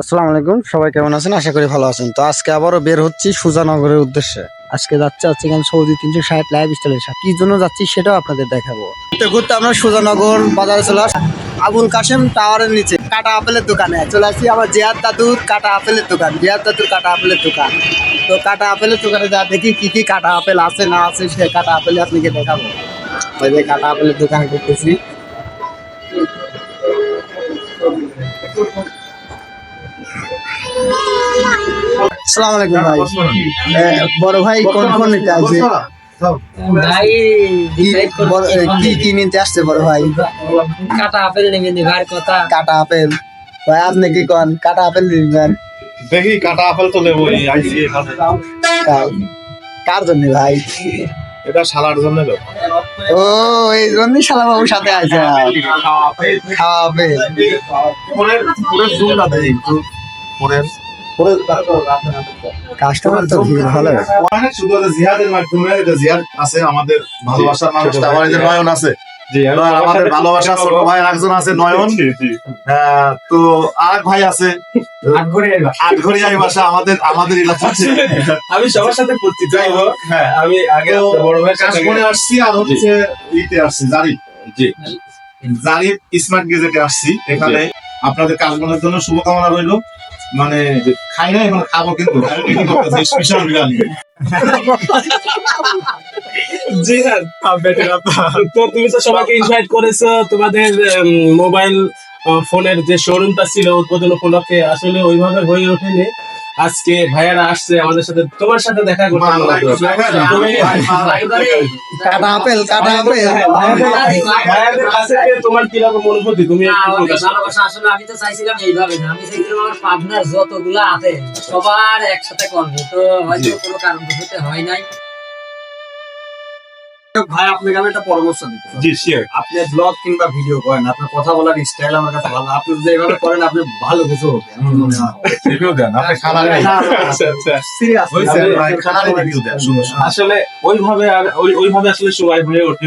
আসসালামু আলাইকুম, সবাই কেমন আছেন? আশা করি ভালো আছেন। তো আজকে আবারও বের হচ্ছি সুজানগরের উদ্দেশ্যে। আজকে যাচ্ছে হচ্ছে এখানে সৌদি তিনশো ষাট লাইফ স্টাইলের সাথে। কি জন্য যাচ্ছি সেটাও আপনাদের দেখাবো। ঘুরতে ঘুরতে আমরা সুজানগর বাজারে চলে আসি আবুল কাশেম টাওয়ারের নিচে, কাটা আপেলের দোকানে চলে আসি। আমার জিয়াদ দাদুর কাটা আপেলের দোকান, জিয়াদ দাদুর কাটা আপেলের দোকান। তো কাটা আপেলের দোকানে যা দেখি, কি কি কাটা আপেল আছে, না আছে, সে কাটা আপেল আপনাকে দেখাবো। ওই যে কাটা আপেলের দোকান করতেছি আসসালামু আলাইকুম ভাই। বড় ভাই কোন কোন নিতে আসবে? ভাই কি কি নিতে? আসছে বড় ভাই? কাটা আপেল নেবেন ভাইয়ের কথা। কাটা আপেল। ভাই আপনি কি কোন? কাটা আপেল নিবেন দেখি কাটা আপেল তো নেব এই আইসি এখানে কার- জন্য ভাই? এটা শালার জন্য ও এই জন্যই শালা বাবুর সাথে আছে খাওয়া আপেল। পরের পরের কাস্টমার তো ভিড় ভালো। ওখানে শুধু জিহাদের মাধ্যমে এটা জিহাদ আছে আমাদের ভালোবাসার মানুষ আমার এই যে নয়ন আছে। আমাদের ভালোবাসা ছোট ভাই একজন আছে নয়ন। তো আর ভাই আছে। আটঘরিয়াই বাসা। আমাদের আমাদের এলাকাতে আমি সবার সাথে পরিচিত যাই হোক, হ্যাঁ। আমি আগে বড় ভাইয়ের সাথে কাশবনে আসছি আর হচ্ছে ইতে আসছি জারিফ। জি। জারিফ স্মার্ট গেজেটে আসছি এখানে। আপনাদের কাশবনের জন্য শুভকামনা রইল। মানে খাই না এখন খাব কিন্তু। স্পেশাল বিরিয়ানি জি হ্যাঁ তো তুমি তো সবাইকে ইনভাইট করেছ, তোমাদের মোবাইল ফোনের যে শোরুমটা ছিল, উদ্বোধন উপলক্ষে, আসলে ওইভাবে হয়ে ওঠেনি। আজকে ভাইয়ারা আসছে আমাদের সাথে তোমার সাথে দেখা করতে কাটা আপেল কাটা আপেল। ভাইয়াদের কাছে তোমার কীরকম অনুভূতি? তুমি। ভালোবাসা আসলে আমি তো চাইছিলাম এইভাবে না। আমি চাইছিলাম আমার পাবনার যতগুলা আছে সবার একসাথে করব তো হয়তো কোনো কারণ হতে হয় নাই। ভাই আপনাকে আমি একটা পরামর্শ দিতে জি শিওর আপনি ব্লগ কিংবা ভিডিও করেন আপনার কথা বলার স্টাইল আমার কাছে ভালো। আপনি যদি এভাবে করেন আপনি ভালো কিছু হবে আমার মনে হয়। রিভিউ দেন আপনি। সিরিয়াস আসলে ওইভাবে আর- ওই- ওইভাবে আসলে সবাই হয়ে ওঠে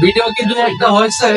ভিডিও কিন্তু একটা হয়েছে